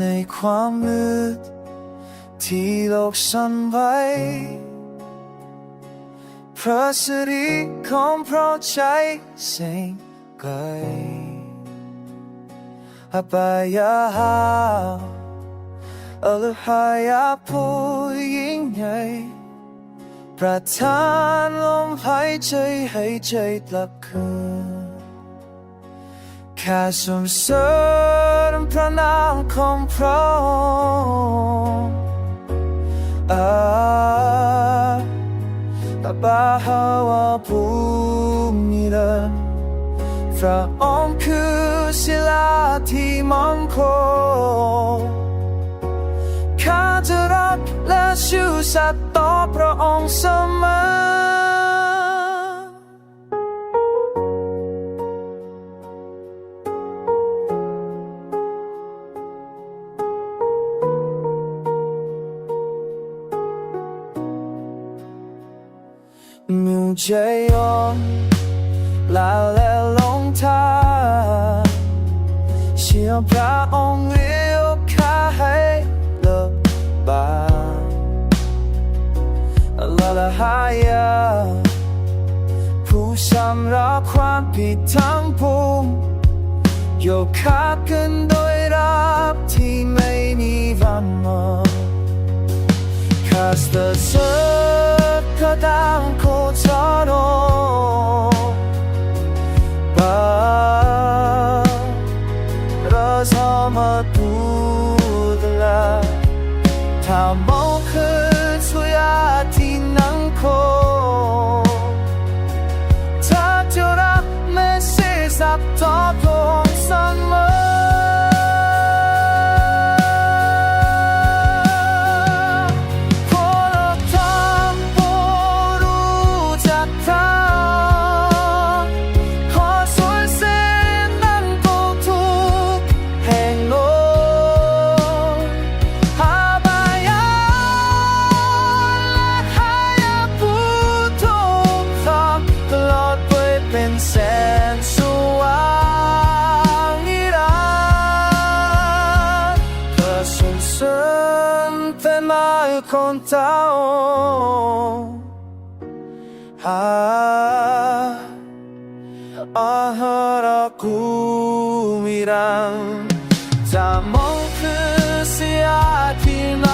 ในความมืด ที่โลกสั่นไหวเพราะสิรีของพระใจเสียงไกลอาบายาฮาอลฮายาผู้ยิ่งใหญ่ประทานลมหายใจให้ใจกลับคืน แค่สมเสริมพระนามของพระองค์อาอาบาฮาวาภูมิเดินพระองค์คือศิลาที่มั่นคงข้าจะรักและชื่อสัตย์ต่อพระองค์เสมอ มิวใจยอมลาและลงทางเชื่อพระองค์เรียกข้าให้เลิกบางลาละหายาผู้ชำระความผิดทั้งปวงโยกขากันโดยรักที่ไม่มีวันหมด Cast the circle down Kotaro ามาดูแลถ้ามองคือสุยาที่นั่งคอถ้าจะรับไม่ใช่สับตอ แสนสว่างนิรันดร์ส่งสรินมาคนเจาหาอาหารกูมีรังจะมองคือเสียที่น